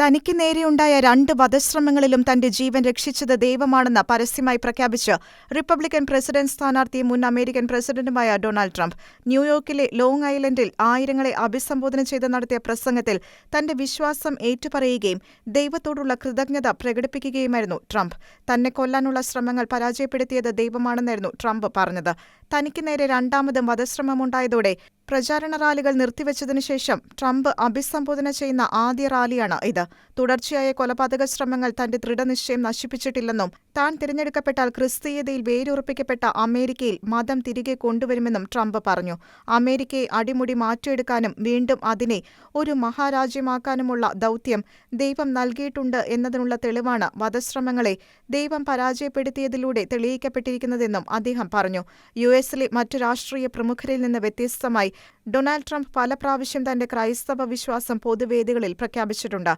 തനിക്ക് നേരെയുണ്ടായ രണ്ട് വധശ്രമങ്ങളിലും തന്റെ ജീവൻ രക്ഷിച്ചത് ദൈവമാണെന്ന് പരസ്യമായി പ്രഖ്യാപിച്ച് റിപ്പബ്ലിക്കൻ പ്രസിഡന്റ് സ്ഥാനാർത്ഥിയും മുൻ അമേരിക്കൻ പ്രസിഡന്റുമായ ഡൊണാൾഡ് ട്രംപ് ന്യൂയോർക്കിലെ ലോങ് ഐലൻഡിൽ ആയിരങ്ങളെ അഭിസംബോധന ചെയ്ത് നടത്തിയ പ്രസംഗത്തിൽ തന്റെ വിശ്വാസം ഏറ്റുപറയുകയും ദൈവത്തോടുള്ള കൃതജ്ഞത പ്രകടിപ്പിക്കുകയുമായിരുന്നു ട്രംപ്. തന്നെ കൊല്ലാനുള്ള ശ്രമങ്ങൾ പരാജയപ്പെടുത്തിയത് ദൈവമാണെന്നായിരുന്നു ട്രംപ് പറഞ്ഞത്. തനിക്ക് നേരെ രണ്ടാമതും വധശ്രമമുണ്ടായതോടെ പ്രചാരണ റാലികൾ നിർത്തിവച്ചതിനു ശേഷം ട്രംപ് അഭിസംബോധന ചെയ്യുന്ന ആദ്യ റാലിയാണ് ഇത്. തുടർച്ചയായ കൊലപാതക ശ്രമങ്ങൾ തന്റെ ദൃഢനിശ്ചയം നശിപ്പിച്ചിട്ടില്ലെന്നും താൻ തിരഞ്ഞെടുക്കപ്പെട്ടാൽ ക്രിസ്തീയതയിൽ വേരുറപ്പിക്കപ്പെട്ട അമേരിക്കയിൽ മതം തിരികെ കൊണ്ടുവരുമെന്നും ട്രംപ് പറഞ്ഞു. അമേരിക്കയെ അടിമുടി മാറ്റിയെടുക്കാനും വീണ്ടും അതിനെ ഒരു മഹാരാജ്യമാക്കാനുമുള്ള ദൗത്യം ദൈവം നൽകിയിട്ടുണ്ട് എന്നതിനുള്ള തെളിവാണ് വധശ്രമങ്ങളെ ദൈവം പരാജയപ്പെടുത്തിയതിലൂടെ തെളിയിക്കപ്പെട്ടിരിക്കുന്നതെന്നും അദ്ദേഹം പറഞ്ഞു. യു എസിലെ മറ്റു രാഷ്ട്രീയ പ്രമുഖരിൽ നിന്ന് വ്യത്യസ്തമായി ഡൊണാൾഡ് ട്രംപ് പല പ്രാവശ്യം തന്റെ ക്രൈസ്തവ വിശ്വാസം പൊതുവേദികളിൽ പ്രഖ്യാപിച്ചിട്ടുണ്ട്.